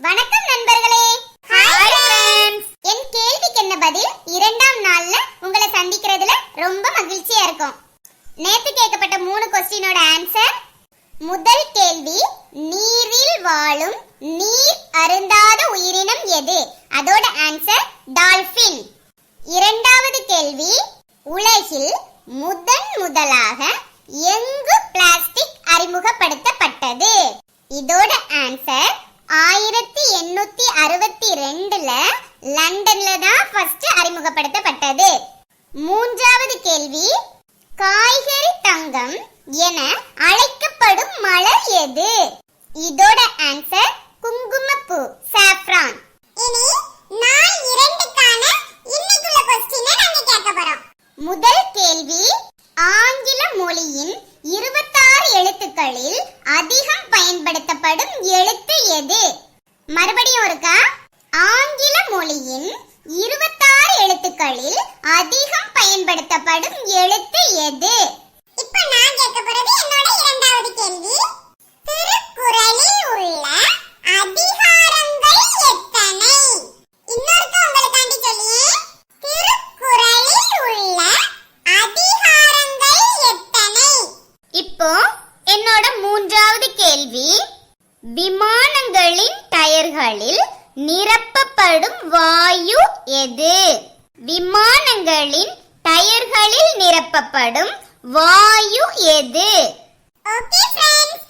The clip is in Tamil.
வணக்கம் நண்பர்களே. ஹாய் ஃப்ரெண்ட்ஸ் என் கேள்விக்கு என்ன பதில்? இரண்டாம் நாள்ல உங்களை சந்திக்கிறதுல ரொம்ப மகிழ்ச்சியா இருக்கும். நேத்து கேட்கப்பட்ட மூணு கொஸ்டினோட ஆன்சர் முதல் கேள்வி நீரில் வாழும் நீர் அருந்தாத உயிரினம் எது? அதோட ஆன்சர் டால்பின் இரண்டாவது கேள்வி உலகில் முதன் முதலாக எங்கு பிளாஸ்டிக் அறிமுகப்படுத்தப்பட்டது? இதோட ஆன்சர் ரெண்டுல லண்டன்ல தான் ஃபர்ஸ்ட் அறிமுகப்படுத்தப்பட்டது. மூன்றாவது கேள்வி காய்கறி தங்கம் என அழைக்கப்படும் மலர் எது? இதோட ஆன்சர் குங்குமப்பூ சாஃப்ரான் இனி நான் இரண்டுக்கான இன்னைக்குள்ள கொஸ்டினை நாங்க கேட்க போறோம். முதல் கேள்வி ஆங்கில மொழியின் இருபத்தாறு எழுத்துக்களில் அதிகம் பயன்படுத்தப்படும் எழுத்து எது? மறுபடியும் இருக்கா ஆங்கில மொழியின் இருபத்தாறு எழுத்துக்களில் அதிகம் பயன்படுத்தப்படும் எழுத்து எது? இப்ப நான் கேட்க போறது என்னோட இரண்டாவது கேள்வி. திருக்குறளில் உள்ள அதிகாரங்கள் எத்தனை? இன்னொருக்க உங்களுக்காண்டி சொல்லியே திருக்குறளில் உள்ள அதிகாரங்கள் எத்தனை? இப்போ என்னோட மூன்றாவது கேள்வி. விமானங்களின் டயர்களில் நிரப்பப்படும் வாயு எது? விமானங்களின் டயர்களில் நிரப்பப்படும் வாயு எது? Okay friends